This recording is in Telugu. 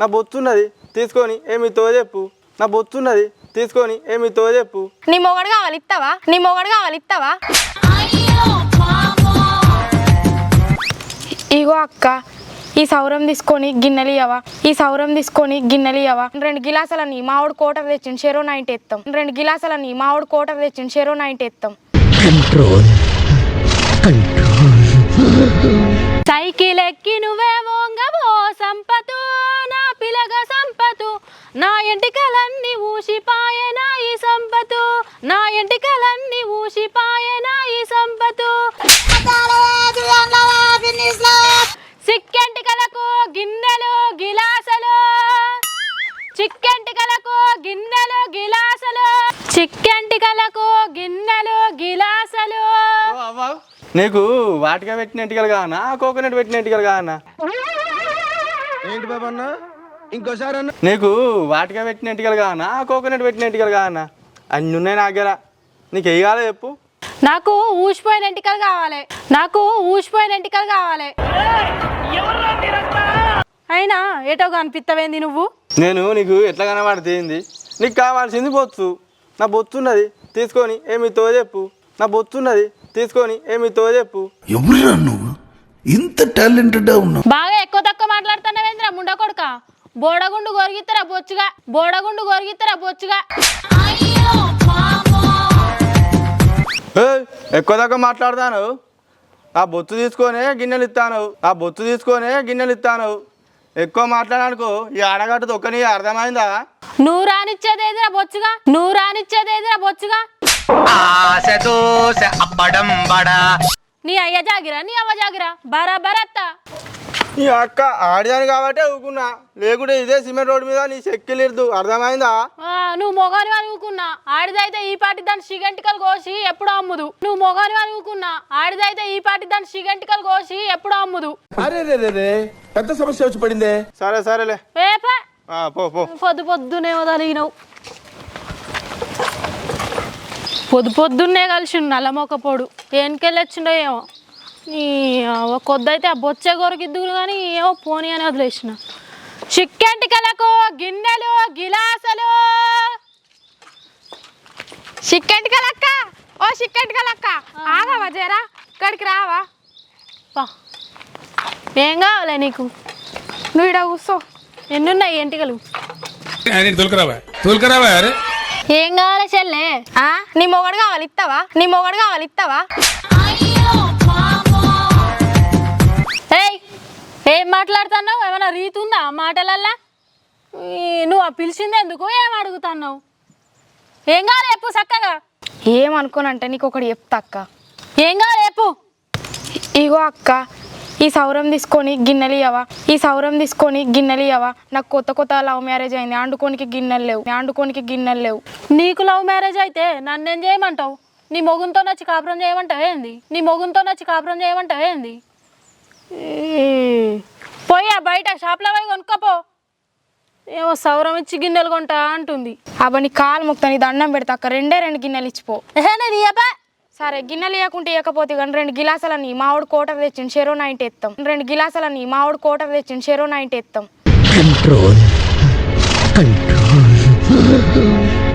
నా బొచ్చున్నది తీసుకొని ఏమితో చెప్పు. నా బొచ్చున్నది తీసుకొని ఏమితో చెప్పు. నీ మొగడు కావాలి ఇస్తావా నీ మొగడు కావాలి ఇస్తావా ఇగో అక్క ఈ సౌరం తీసుకొని గిన్నెలు ఇవ్వవా ఈ సౌరం తీసుకొని గిన్నెలు ఇవ్వవా రెండు గిలాసాలని మామిడి కోటర్ తెచ్చిండు చెరో నైంటీ ఎత్తాం. రెండు గిలాసాలని మామిడి కోటర్ తెచ్చిండు చెరో నైంటీ ఎత్తాం. సైకిల్ ఎక్కి నువ్వే ఎంటికలన్నీ ఊసిపాయే నా ఈ సంపతు. నా ఎంటికలన్నీ ఊసిపాయే నా ఈ సంపతు. సిక్కెంటికలకు గిన్నెలు గిలాసలు. చిక్కెంటికలకు గిన్నెలు గిలాసలు. చిక్కెంటికలకు గిన్నెలు గిలాసలు. నీకు వాటిగా పెట్టిన ఎంటికలు కానా కోకోనట్ పెట్టిన ఎంటికలు కానా? ఏంటి బాబు అన్న? ఇంకోసారి అన్న. నీకు వాటిగా పెట్టిన ఎంటికలు కానా కోకోనట్ పెట్టిన ఎంటికలు కానా అన్ని. ఉన్నాయి నా దగ్గర నీకు వేయాలో చెప్పు. నాకు ఊసిపోయిన ఎంటికలు కావాలి. నాకు ఊసిపోయిన ఎంటికలు కావాలి. అయినా ఏటో కనిపిస్తావేంది నువ్వు? నేను నీకు ఎట్లా కనబడితేంది నీకు కావాల్సింది బొచ్చు నా బొచ్చున్నది తీసుకొని ఏమితో చెప్పు. నా బొచ్చున్నది తీసుకొని ఏమితో చెప్పు. ఎవరురా నువ్వు? ఇంత టాలెంటెడ్ ఉన్నావు. బాగా ఎక్కువ తక్కువ మాట్లాడుతున్నావేంద్రా ముండ కొడుక? బోడగుండు గొరిగిత్తరా బొచ్చుగా? బోడగుండు గొరిగిత్తరా బొచ్చుగా? ఏయ్, ఎక్కువ దాకా మాట్లాడతాను. ఆ బొత్తు తీసుకొనే గిన్నెలు ఇస్తాను ఆ బొత్తు తీసుకొనే గిన్నెలు ఇస్తాను ఎక్కువ మాట్లాడనుకో ఈ ఆడగట్టు తొక్కని అర్థమైందా? నువ్వు రానిచ్చేదేదిరా బొచ్చుగా? నువ్వు రానిచ్చేదేదిరా బొచ్చుగా? నీ అయ్య జాగిరా నీ అవ్వ జాగిరా? బరాబర్ అత్త ఈ అక్క ఆడిదాని కాబట్టి ఊకున్నా. లేకుంటే ఇదే సిమెంట్ రోడ్డు మీద నీ చెక్కిలిరుదు. అర్థమైందా? ఆ, నువ్వు మొగాని అనుకున్నా ఆడిదైతే ఈ పాటి దాని సిగంటికలు కోసి ఎప్పుడు అమ్ముదు. నువ్వు మొగాని అనుకున్నా ఆడిదైతే ఈ పాటి దాని సిగంటికలు కోసి ఎప్పుడు అమ్ముదు. అరే రే రే రే. పెద్ద సమస్య వచ్చి పడిందే. సరే సరేలే. ఏపా ఆ, పో పో. పొద్దు పొద్దునే వదలిగినావు పొద్దు పొద్దున్నే కలిసి నల్లమొక్కపోడు ఏనుకెళ్ళి వచ్చిండో ఏమో. ఈ కొద్దైతే ఆ బొచ్చే కొరకిద్దురు కానీ ఏమో పోనీ అని వదిలేసిన. చిక్కెంటికలకు గిన్నెలు గిలాసలు. చిక్కెంటి కలక్క ఓ చిక్కెంటి కలక్క ఆగవా జరా ఇక్కడికి రావా? పా ఏం కావాలి నీకు? నువ్వు ఇక్కడ కూర్చో ఎన్నున్నాయి ఎంటికలు? తోలుకురావా? తోలుకురావా ఏం కావాలి చెల్లె? ఆ? నీ మొగడు కావాలి ఇస్తావా నీ మొగడు కావాలి ఇస్తావా ఏం మాట్లాడుతున్నావు? ఏమైనా రీతి ఉందా ఆ మాటలల్లా? ఈ, నువ్వు ఆ పిలిచింది ఎందుకు? ఏం అడుగుతున్నావు? ఏం కావాలి చెప్పు చక్కగా. ఏమనుకోనంటే నీకు ఒకటి చెప్తా అక్క. ఏం కావాలి చెప్పు. ఇగో అక్క ఈ సౌరం తీసుకొని గిన్నెలు ఇవ్వవా ఈ సౌరం తీసుకొని గిన్నెలు ఇవ్వవా నాకు కొత్త కొత్త లవ్ మ్యారేజ్ అయింది. అండుకోనికి గిన్నెలు లేవు. అండుకోనికి గిన్నెలు లేవు. నీకు లవ్ మ్యారేజ్ అయితే నన్నేం చేయమంటావు? నీ మొగుంతో నచ్చి కాపురం చేయమంటావు ఏంది? నీ మొగుంతో నచ్చి కాపురం చేయమంటావు ఏంది? పోయి బయట షాప్లో పోయి కొనుక్కోపో. ఏమో సౌరం ఇచ్చి గిన్నెలు కొంటా అంటుంది. అబ్బా నీ కాలు ముక్తా నీ దండం పెడతా అక్క. రెండే రెండు గిన్నెలు ఇచ్చిపో. నేను సరే గిన్నెలు ఇవ్వకుంటే ఇవ్వకపోతే కానీ రెండు గిలాసాలని మామిడి కోటర్ తెచ్చిండు చెరో నైంటీ ఎత్తాం. రెండు గిలాసాలని మామిడి కోటర్ తెచ్చిండు చెరో నైంటీ ఎత్తాం. కంట్రోల్